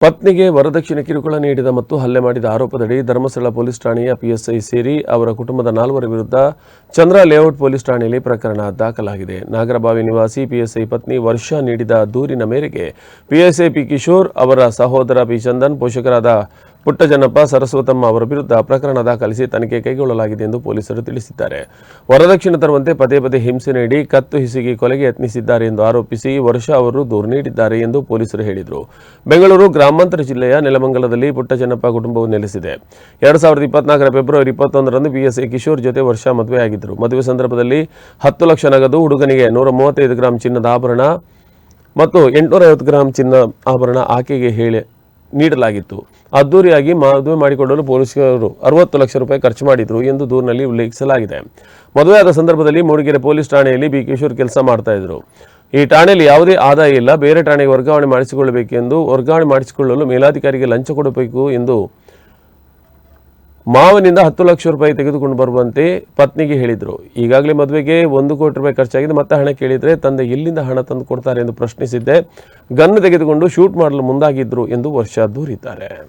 ಪತ್ನಿಗೆ ವರದಕ್ಷಿಣೆ ಕಿರುಕುಳ ನೀಡಿದ ಮತ್ತು ಹಲ್ಲೆ ಮಾಡಿದ ಆರೋಪದಡಿ ಧರ್ಮಸ್ಥಳ ಪೊಲೀಸ್ ಠಾಣೆಯ ಪಿಎಸ್ಐ ಸೇರಿ ಅವರ ಕುಟುಂಬದ ನಾಲ್ವರ ವಿರುದ್ಧ ಚಂದ್ರ ಲೇಔಟ್ ಪೊಲೀಸ್ ಠಾಣೆಯಲ್ಲಿ ಪ್ರಕರಣ ದಾಖಲಾಗಿದೆ. ನಾಗರಬಾವಿ ನಿವಾಸಿ ಪಿಎಸ್ಐ ಪತ್ನಿ ವರ್ಷ ನೀಡಿದ ದೂರಿನ ಮೇರೆಗೆ ಪಿಎಸ್ಐ ಪಿ ಕಿಶೋರ್ ಅವರ ಸಹೋದರ ಪಿ ಚಂದನ್ ಪೋಷಕರಾದ ಪುಟ್ಟಜನಪ್ಪ ಸರಸ್ವತಮ್ಮ ಅವರ ವಿರುದ್ಧ ಪ್ರಕರಣ ದಾಖಲಿಸಿ ತನಿಖೆ ಕೈಗೊಳ್ಳಲಾಗಿದೆ ಎಂದು ಪೊಲೀಸರು ತಿಳಿಸಿದ್ದಾರೆ. ವರದಕ್ಷಿಣೆ ತರುವಂತೆ ಪದೇ ಪದೇ ಹಿಂಸೆ ನೀಡಿ ಕತ್ತು ಹಿಸುಗಿ ಕೊಲೆಗೆ ಯತ್ನಿಸಿದ್ದಾರೆ ಎಂದು ಆರೋಪಿಸಿ ವರ್ಷ ಅವರು ದೂರು ನೀಡಿದ್ದಾರೆ ಎಂದು ಪೊಲೀಸರು ಹೇಳಿದರು. ಬೆಂಗಳೂರು ಗ್ರಾಮಾಂತರ ಜಿಲ್ಲೆಯ ನೆಲಮಂಗಲದಲ್ಲಿ ಪುಟ್ಟಜನಪ್ಪ ಕುಟುಂಬವು ನೆಲೆಸಿದೆ. ಎರಡು ಸಾವಿರದ ಇಪ್ಪತ್ನಾಲ್ಕರ ಫೆಬ್ರವರಿ ಇಪ್ಪತ್ತೊಂದರಂದು ಬಿಎಸ್ಐ ಕಿಶೋರ್ ಜೊತೆ ವರ್ಷ ಮದುವೆಯಾಗಿದ್ದರು ಮದುವೆ ಸಂದರ್ಭದಲ್ಲಿ ಹತ್ತು ಲಕ್ಷ ನಗದು, ಹುಡುಗನಿಗೆ ನೂರ ಮೂವತ್ತೈದು ಗ್ರಾಂ ಚಿನ್ನದ ಆಭರಣ ಮತ್ತು ಎಂಟುನೂರ ಐವತ್ತು ಗ್ರಾಂ ಚಿನ್ನ ಆಭರಣ ಆಕೆಗೆ ಹೇಳಿ ನೀಡಲಾಗಿತ್ತು. ಅದ್ದೂರಿಯಾಗಿ ಮದುವೆ ಮಾಡಿಕೊಳ್ಳಲು ಪೊಲೀಸರು ಅರವತ್ತು ಲಕ್ಷ ರೂಪಾಯಿ ಖರ್ಚು ಮಾಡಿದರು ಎಂದು ದೂರಿನಲ್ಲಿ ಉಲ್ಲೇಖಿಸಲಾಗಿದೆ. ಮದುವೆಯಾದ ಸಂದರ್ಭದಲ್ಲಿ ಮೂಡಿಗೆರೆ ಪೊಲೀಸ್ ಠಾಣೆಯಲ್ಲಿ ಬಿ ಕಿಶೋರ್ ಕೆಲಸ ಮಾಡ್ತಾ ಇದ್ರು. ಈ ಠಾಣೆಯಲ್ಲಿ ಯಾವುದೇ ಆದಾಯ ಇಲ್ಲ, ಬೇರೆ ಠಾಣೆಗೆ ವರ್ಗಾವಣೆ ಮಾಡಿಸಿಕೊಳ್ಳಬೇಕೆಂದು ವರ್ಗಾವಣೆ ಮಾಡಿಸಿಕೊಳ್ಳಲು ಮೇಲಾಧಿಕಾರಿಗೆ ಲಂಚ ಕೊಡಬೇಕು ಎಂದು ಮಾವನಿಂದ ಹತ್ತು ಲಕ್ಷ ರೂಪಾಯಿ ತೆಗೆದುಕೊಂಡು ಬರುವಂತೆ ಪತ್ನಿಗೆ ಹೇಳಿದರು. ಈಗಾಗಲೇ ಮದುವೆಗೆ ಒಂದು ಕೋಟಿ ರೂಪಾಯಿ ಖರ್ಚಾಗಿದೆ. ಮತ್ತೆ ಹಣ ಕೇಳಿದರೆ ತಂದೆ ಎಲ್ಲಿಂದ ಹಣ ತಂದು ಕೊಡ್ತಾರೆ ಎಂದು ಪ್ರಶ್ನಿಸಿದ್ದೆ. ಗನ್ನು ತೆಗೆದುಕೊಂಡು ಶೂಟ್ ಮಾಡಲು ಮುಂದಾಗಿದ್ದರು ಎಂದು ವರ್ಷ ದೂರಿದ್ದಾರೆ.